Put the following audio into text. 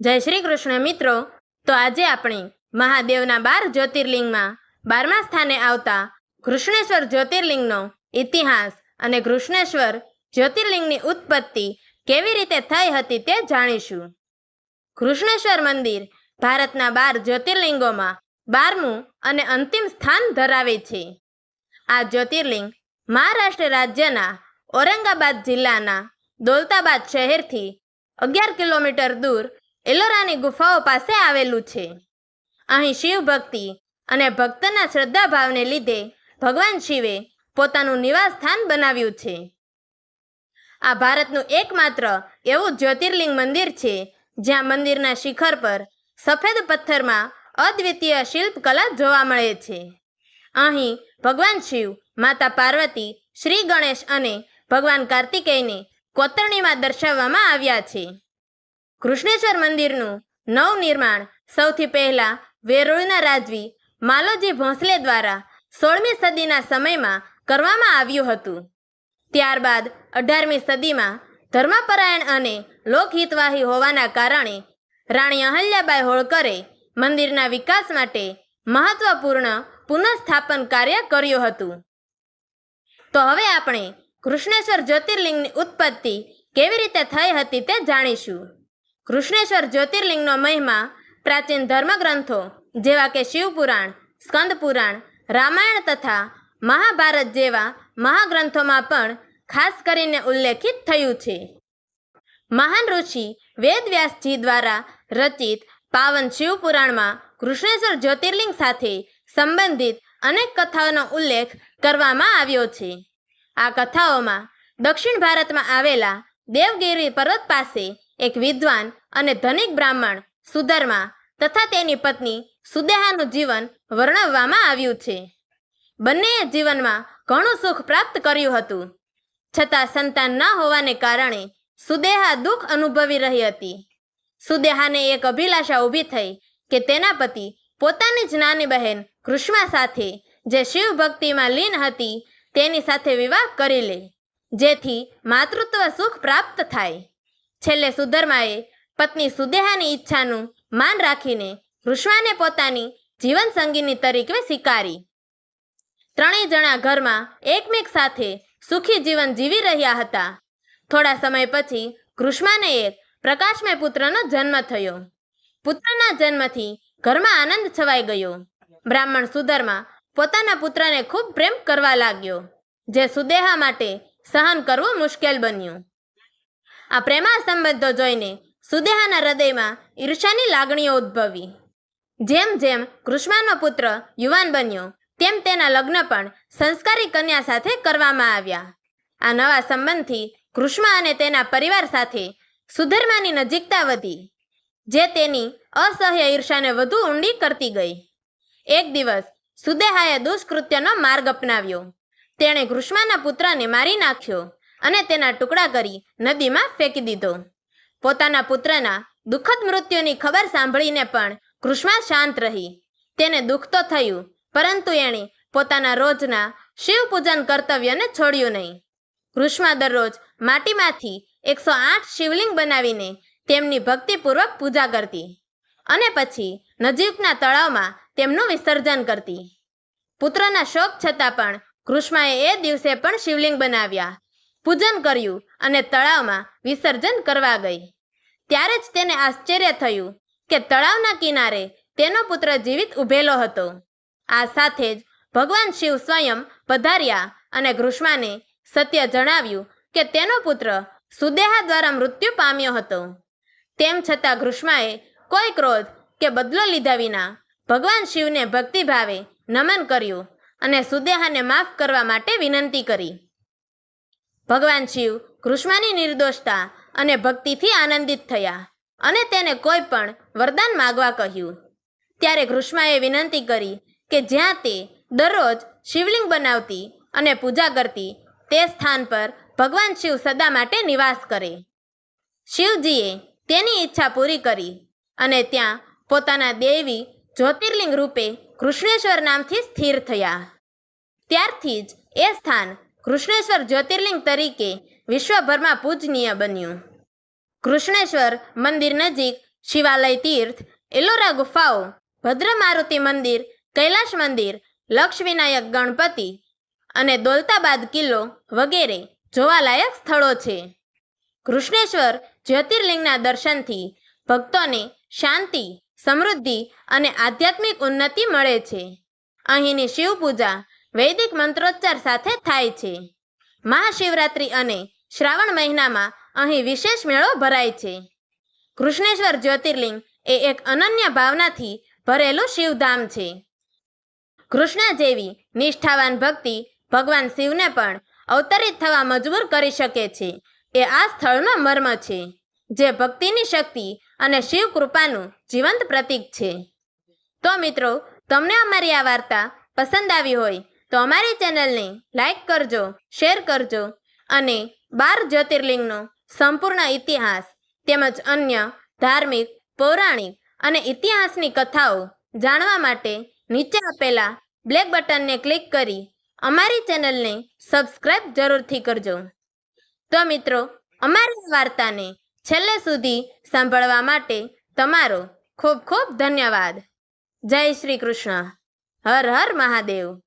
જય શ્રી કૃષ્ણ મિત્રો. તો આજે આપણે મહાદેવના બાર જ્યોતિર્લિંગમાં બારમા સ્થાને આવતા કૃષ્ણેશ્વર જ્યોતિર્લિંગનો ઇતિહાસ અને કૃષ્ણેશ્વર જ્યોતિર્લિંગની ઉત્પત્તિ કેવી રીતે થઈ હતી તે જાણીશું. કૃષ્ણેશ્વર મંદિર ભારતના બાર જ્યોતિર્લિંગોમાં બારમું અને અંતિમ સ્થાન ધરાવે છે. આ જ્યોતિર્લિંગ મહારાષ્ટ્ર રાજ્યના ઔરંગાબાદ જિલ્લાના દોલતાબાદ શહેરથી અગિયાર કિલોમીટર દૂર એલોરાની ગુફાઓ પાસે આવેલું છે. અહીં શિવ ભક્તિ અને ભક્તના શ્રદ્ધાભાવને લીધે ભગવાન શિવે પોતાનું નિવાસ સ્થાન બનાવ્યું છે. આ ભારતનું એકમાત્ર એવું જ્યોતિર્લિંગ મંદિર છે, જ્યાં મંદિરના શિખર પર સફેદ પથ્થરમાં અદ્વિતીય શિલ્પકલા જોવા મળે છે. અહીં ભગવાન શિવ, માતા પાર્વતી, શ્રી ગણેશ અને ભગવાન કાર્તિકેયને કોતરણીમાં દર્શાવવામાં આવ્યા છે. કૃષ્ણેશ્વર મંદિરનું નવનિર્માણ સૌથી પહેલા વેરોળના રાજવી માલોજી ભોંસલે દ્વારા સોળમી સદીના સમયમાં કરવામાં આવ્યું હતું. ત્યારબાદ અઢારમી સદીમાં ધર્મપરાયણ અને લોકહિતવાહી હોવાના કારણે રાણી અહલ્યાબાઈ હોળકરે મંદિરના વિકાસ માટે મહત્વપૂર્ણ પુનઃસ્થાપન કાર્ય કર્યું હતું. તો હવે આપણે કૃષ્ણેશ્વર જ્યોતિર્લિંગની ઉત્પત્તિ કેવી રીતે થઈ હતી તે જાણીશું. કૃષ્ણેશ્વર જ્યોતિર્લિંગનો મહિમા પ્રાચીન ધર્મગ્રંથો જેવા કે શિવપુરાણ, સ્કંદપુરાણ, રામાયણ તથા મહાભારત જેવા મહાગ્રંથોમાં પણ ખાસ કરીને ઉલ્લેખિત થયું છે. મહાન ઋષિ વેદવ્યાસજી દ્વારા રચિત પાવન શિવપુરાણમાં કૃષ્ણેશ્વર જ્યોતિર્લિંગ સાથે સંબંધિત અનેક કથાઓનો ઉલ્લેખ કરવામાં આવ્યો છે. આ કથાઓમાં દક્ષિણ ભારતમાં આવેલા દેવગિરી પર્વત પાસે એક વિદ્વાન અને ધનિક બ્રાહ્મણ સુધર્મા તથા તેની પત્ની સુદેહાનું જીવન વર્ણવવામાં આવ્યું છે. બંનેએ જીવનમાં ઘણું સુખ પ્રાપ્ત કર્યું હતું. છતાં સંતાન ન હોવાને કારણે સુદેહા દુઃખ અનુભવી રહી હતી. સુદેહાને એક અભિલાષા ઊભી થઈ કે તેના પતિ પોતાની જ નાની બહેન કૃષ્મા સાથે જે શિવ ભક્તિમાં લીન હતી તેની સાથે વિવાહ કરી લે, જેથી માતૃત્વ સુખ પ્રાપ્ત થાય. છેલ્લે સુધર્માએ પત્ની સુદેહાની ઈચ્છાનું માન રાખીને કૃષ્ણાને પોતાની જીવન સંગીની તરીકે સ્વીકારી. ત્રણેય જણા ઘરમાં એકમેક સાથે સુખી જીવન જીવી રહ્યા હતા. થોડા સમય પછી કૃષ્માને એક પ્રકાશમય પુત્રનો જન્મ થયો. પુત્રના જન્મથી ઘરમાં આનંદ છવાઈ ગયો. બ્રાહ્મણ સુધર્મા પોતાના પુત્રને ખૂબ પ્રેમ કરવા લાગ્યો, જે સુદેહા માટે સહન કરવું મુશ્કેલ બન્યું. આ પ્રેમા સંબંધો જોઈને સુદેહાના હૃદયમાં ઈર્ષાની લાગણીઓ ઉદ્ભવી. જેમ જેમ કૃષ્માનો પુત્ર યુવાન બન્યો, તેમ તેના લગ્ન પણ સંસ્કારી કન્યા સાથે કરવામાં આવ્યા. આ નવા સંબંધથી કૃષ્ણ અને તેના પરિવાર સાથે સુધર્માની નજીકતા વધી, જે તેની અસહ્ય ઈર્ષાને વધુ ઊંડી કરતી ગઈ. એક દિવસ સુદેહાએ દુષ્કૃત્યનો માર્ગ અપનાવ્યો. તેણે કૃષ્માના પુત્રને મારી નાખ્યો. અને તેના ટુકડા કરી નદીમાં ફેંકી દીધો. પોતાના પુત્રના દુઃખદ મૃત્યુની ખબર સાંભળીને પણ કૃષ્ણા શાંત રહી. તેને દુઃખ તો થયું, પરંતુ એણે પોતાના રોજના શિવ પૂજન કર્તવ્યને છોડ્યું નહીં. કૃષ્ણા દરરોજ માટીમાંથી એકસો આઠ શિવલિંગ બનાવીને તેમની ભક્તિપૂર્વક પૂજા કરતી અને પછી નજીકના તળાવમાં તેમનું વિસર્જન કરતી. પુત્રના શોક છતાં પણ કૃષ્ણાએ એ દિવસે પણ શિવલિંગ બનાવ્યા. પૂજન કર્યું અને તળાવમાં વિસર્જન કરવા ગઈ. ત્યારે જ તેને આશ્ચર્ય થયું કે તળાવના કિનારે તેનો પુત્ર જીવિત ઊભેલો હતો. આ સાથે જ ભગવાન શિવ સ્વયં પધાર્યા અને કૃષ્ણાને સત્ય જણાવ્યું કે તેનો પુત્ર સુદેહા દ્વારા મૃત્યુ પામ્યો હતો. તેમ છતાં કૃષ્ણાએ કોઈ ક્રોધ કે બદલો લીધા વિના ભગવાન શિવને ભક્તિભાવે નમન કર્યું અને સુદેહાને માફ કરવા માટે વિનંતી કરી. ભગવાન શિવ કૃષ્ણની નિર્દોષતા અને ભક્તિથી આનંદિત થયા અને તેને કોઈ પણ વરદાન માગવા કહ્યું. ત્યારે કૃષ્માએ વિનંતી કરી કે જ્યાં તે દરરોજ શિવલિંગ બનાવતી અને પૂજા કરતી તે સ્થાન પર ભગવાન શિવ સદા માટે નિવાસ કરે. શિવજીએ તેની ઈચ્છા પૂરી કરી અને ત્યાં પોતાના દેવી જ્યોતિર્લિંગ રૂપે કૃષ્ણેશ્વર નામથી સ્થિર થયા. ત્યારથી જ એ સ્થાન કૃષ્ણેશ્વર જ્યોતિર્લિંગ તરીકે વિશ્વભરમાં પૂજનીય બન્યું. કૃષ્ણેશ્વર મંદિર નજીક શિવાલય તીર્થ, એલોરા ગુફાઓ ભદ્ર મારુતિ મંદિર, કૈલાશ મંદિર લક્ષવિનાયક ગણપતિ અને દોલતાબાદ કિલ્લો વગેરે જોવાલાયક સ્થળો છે. કૃષ્ણેશ્વર જ્યોતિર્લિંગના દર્શનથી ભક્તોને શાંતિ, સમૃદ્ધિ અને આધ્યાત્મિક ઉન્નતિ મળે છે. અહીંની શિવ પૂજા વૈદિક મંત્રોચ્ચાર સાથે થાય છે. મહાશિવરાત્રિ અને શ્રાવણ મહિનામાં અહીં વિશેષ મેળો ભરાય છે. કૃષ્ણેશ્વર જ્યોતિર્લિંગ એ એક અનન્ય ભાવનાથી ભરેલું શિવધામ છે. કૃષ્ણ જેવી નિષ્ઠાવાન ભક્તિ ભગવાન શિવને પણ અવતરિત થવા મજબૂર કરી શકે છે. એ આ સ્થળનો મર્મ છે, જે ભક્તિની શક્તિ અને શિવ કૃપાનું જીવંત પ્રતીક છે. તો મિત્રો, તમને અમારી આ વાર્તા પસંદ આવી હોય તો અમારી ચેનલને લાઈક કરજો, શેર કરજો અને બાર જ્યોતિર્લિંગનો સંપૂર્ણ ઇતિહાસ તેમજ અન્ય ધાર્મિક, પૌરાણિક અને ઇતિહાસની કથાઓ જાણવા માટે નીચે આપેલા બ્લેક બટનને ક્લિક કરી અમારી ચેનલને સબસ્ક્રાઇબ જરૂરથી કરજો. તો મિત્રો, અમારી વાર્તાને છેલ્લે સુધી સાંભળવા માટે તમારો ખૂબ ખૂબ ધન્યવાદ. જય શ્રી કૃષ્ણ. હર હર મહાદેવ.